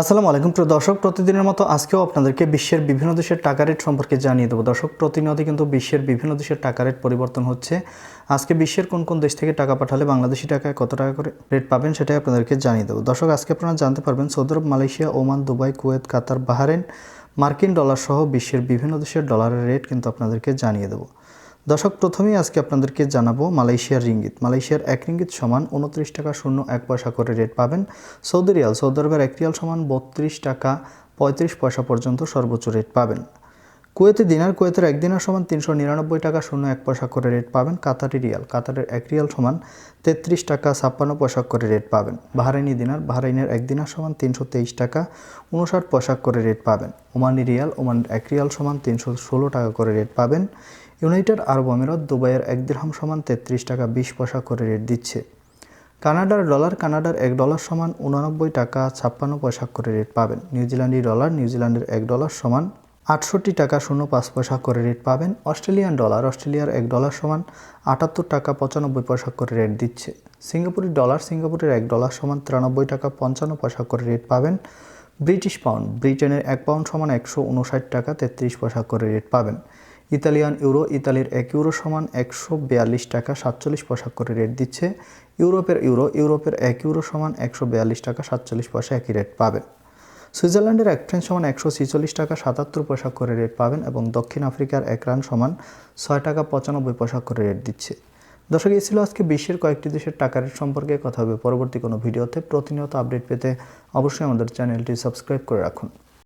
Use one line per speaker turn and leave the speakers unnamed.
আসসালামু আলাইকুম প্রিয় দর্শক, প্রতিদিনের মতো আজকেও আপনাদেরকে বিশ্বের বিভিন্ন দেশের টাকা রেট সম্পর্কে জানিয়ে দেবো। দর্শক, প্রতিনিয়ত কিন্তু বিশ্বের বিভিন্ন দেশের টাকা রেট পরিবর্তন হচ্ছে। আজকে বিশ্বের কোন কোন দেশ থেকে টাকা পাঠালে বাংলাদেশি টাকায় কত টাকা করে রেট পাবেন সেটাই আপনাদেরকে জানিয়ে দেবো। দর্শক, আজকে আপনারা জানতে পারবেন, Saudi Arabia, Malaysia, Oman, Dubai, Kuwait, Qatar Bahrain মার্কিন ডলার সহ বিশ্বের বিভিন্ন দেশের ডলারের রেট কিন্তু আপনাদেরকে জানিয়ে দেবো। দর্শক, প্রথমেই আজকে আপনাদেরকে জানাব মালয়েশিয়ার রিঙ্গিত। মালয়েশিয়ার এক রিঙ্গিত সমান উনত্রিশ টাকা শূন্য এক পয়সা করে রেট পাবেন। সৌদি রিয়াল, সৌদি আরবের এক রিয়াল সমান বত্রিশ টাকা পঁয়ত্রিশ পয়সা পর্যন্ত সর্বোচ্চ রেট পাবেন। কুয়েতে দিনার কুয়েতের এক দিনার সমান তিনশো নিরানব্বই টাকা শূন্য এক পয়সা করে রেট পাবেন কাতারি রিয়াল। কাতারের এক রিয়াল সমান তেত্রিশ টাকা ছাপ্পান্ন পয়সা করে রেট পাবেন। বাহারাইনি দিনার বাহারাইনের এক দিনার সমান তিনশো তেইশ টাকা উনষাট পয়সা করে রেট পাবেন। ওমানি রিয়াল ওমান এক রিয়াল সমান তিনশো ষোলো টাকা করে রেট পাবেন। ইউনাইটেড আরব আমিরাত দুবাইয়ের এক দিরহাম সমান তেত্রিশ টাকা বিশ পয়সা করে রেট দিচ্ছে। কানাডার ডলার কানাডার এক ডলার সমান উনানব্বই টাকা ছাপ্পান্ন পয়সা করে রেট পাবেন। নিউজিল্যান্ডি ডলার নিউজিল্যান্ডের এক ডলার সমান আটষট্টি টাকা শূন্য পাঁচ পয়সা করে রেট পাবেন। অস্ট্রেলিয়ান ডলার অস্ট্রেলিয়ার এক ডলার সমান আটাত্তর টাকা পঁচানব্বই পয়সা করে রেট দিচ্ছে। সিঙ্গাপুরের ডলার সিঙ্গাপুরের এক ডলার সমান তিরানব্বই টাকা পঞ্চান্ন পয়সা করে রেট পাবেন। ব্রিটিশ পাউন্ড ব্রিটেনের এক পাউন্ড সমান একশো উনষাট টাকা তেত্রিশ পয়সা করে রেট পাবেন। ইতালিয়ান ইউরো ইতালির এক ইউরো সমান একশো বিয়াল্লিশ টাকা সাতচল্লিশ পয়সা করে রেট দিচ্ছে। ইউরোপের ইউরো ইউরোপের এক ইউরো সমান একশো বিয়াল্লিশ টাকা সাতচল্লিশ পয়সা একই রেট পাবেন। সুইজারল্যান্ডের এক ফ্রেন্স সমান একশো ছিচল্লিশ টাকা সাতাত্তর পয়সা করে রেট পাবেন এবং দক্ষিণ আফ্রিকার এক রান সমান ছয় টাকা পঁচানব্বই পয়সা করে রেট দিচ্ছে। দর্শক, এই ছিল আজকে বিশ্বের কয়েকটি দেশের টাকা রেট সম্পর্কে কথা হবে। পরবর্তী কোনো ভিডিওতে প্রতিনিয়ত আপডেট পেতে অবশ্যই আমাদের চ্যানেলটি সাবস্ক্রাইব করে রাখুন।